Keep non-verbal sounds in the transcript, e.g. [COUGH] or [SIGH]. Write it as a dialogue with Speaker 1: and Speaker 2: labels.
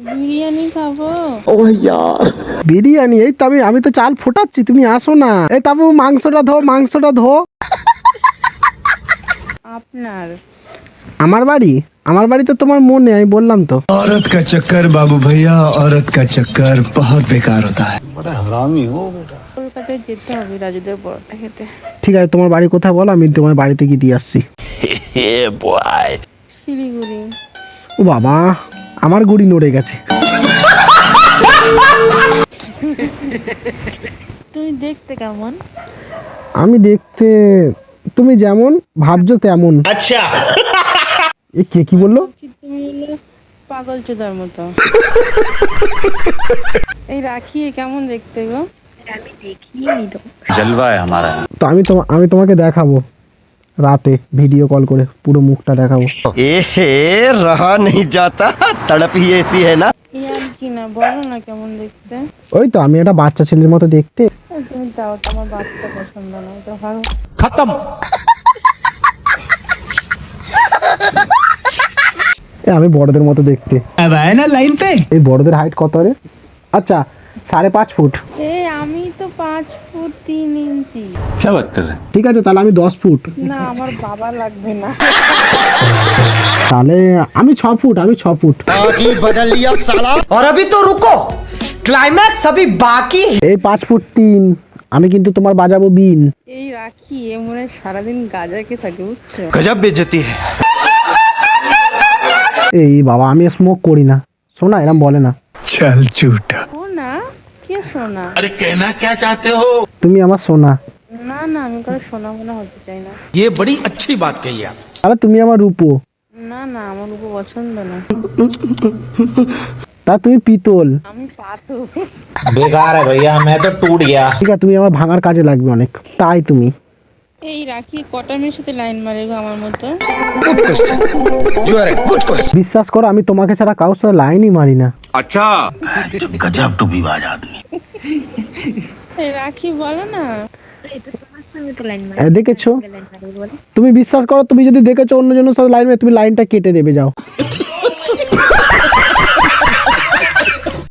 Speaker 1: বিরিয়ানি খাবো
Speaker 2: বিরিয়ানি এই তো আমি আমি তো চাল ফোটাচ্ছি তুমি আসো না এই তাবু মাংসটা ধো মাংসটা ধো
Speaker 1: আপনার
Speaker 2: আমার বাড়ি আমার বাড়ি তো তোমার মনে আমি বললাম তো
Speaker 3: औरत का चक्कर बाबू भैया औरत का चक्कर बहुत बेकार होता है
Speaker 1: কলকাতায় যেতে হবে রাজুদের পরোটা খেতে
Speaker 2: ঠিক আছে তোমার বাড়ি কোথায় বলো আমি তোমার বাড়িতে গিয়ে দিয়ে আসছি [LAUGHS]
Speaker 1: শিলিগুড়ি
Speaker 2: ও বাবা আমার গুড়ি নড়ে গেছে
Speaker 1: তুমি দেখতে কেমন
Speaker 2: আমি দেখতে তুমি যেমন ভাবছো তেমন আচ্ছা এ কে কি বললো
Speaker 1: কি তুমি হলো পাগল চোদার মতো এই রাখি কেমন দেখতে গো আমি দেখিনি তো
Speaker 4: जलवा है हमारा
Speaker 2: তো আমি তোমা আমি তোমাকে দেখাবো রাতে ভিডিও কল করে পুরো মুখটা দেখাবো।
Speaker 5: এ হে রাহা নেই যাতা তড়পি এসি হে
Speaker 1: হ্যাঁ না কি না না কেমন দেখতে?
Speaker 2: ওই তো আমি একটা বাচ্চা ছেলের মতো দেখতে।
Speaker 1: তুমি দাও তোমার বাচ্চা পছন্দ না তো
Speaker 2: খতম। আমি বড়দের মতো দেখতে।
Speaker 3: লাইন
Speaker 2: এই বড়দের হাইট কত রে? আচ্ছা সাড়ে পাঁচ ফুট।
Speaker 1: তিন ইঞ্চি।
Speaker 2: ঠিক আছে তাহলে আমি দশ ফুট।
Speaker 1: না আমার বাবা লাগবে না।
Speaker 2: তাহলে আমি ছ ফুট আমি ছ ফুট। এই পাঁচ ফুট তিন আমি কিন্তু তোমার বাজাবো বিন।
Speaker 1: এই রাখি এ মনে হয় সারাদিন গাজাকে থাকে বুঝছ?
Speaker 5: गजब
Speaker 2: এই বাবা আমি স্মোক করি না। শোনা এরম বলে না।
Speaker 3: চল চুটা।
Speaker 1: সোনা কে সোনা
Speaker 2: তুমি আমার সোনা
Speaker 1: না না আমি কারো সোনা মনে হতে চাই না
Speaker 6: ये बड़ी अच्छी बात कही आप
Speaker 2: তাহলে তুমি আমার রূপো
Speaker 1: না না আমার উপর পছন্দ না
Speaker 2: তা তুমি পিতল
Speaker 1: আমি পাতু
Speaker 7: बेकार है भैया मैं तो टूट गया
Speaker 2: ঠিক আছে তুমি আমার ভাঙার কাজে লাগবে অনেক তাই তুমি
Speaker 1: এই রাখি কটা মেয়ের সাথে লাইন মারে গো আমার মতো
Speaker 5: you are a good question
Speaker 2: বিশ্বাস করো আমি তোমাকে ছাড়া কারোর সাথে লাইনই মারি না
Speaker 3: गजब टूबीबाज आदमी
Speaker 1: এই রাখি বলো না।
Speaker 2: দেখেছ? তুমি বিশ্বাস করো তুমি যদি দেখেছ অন্য জন্য সাথে লাইন তুমি লাইনটা কেটে দেবে যাও।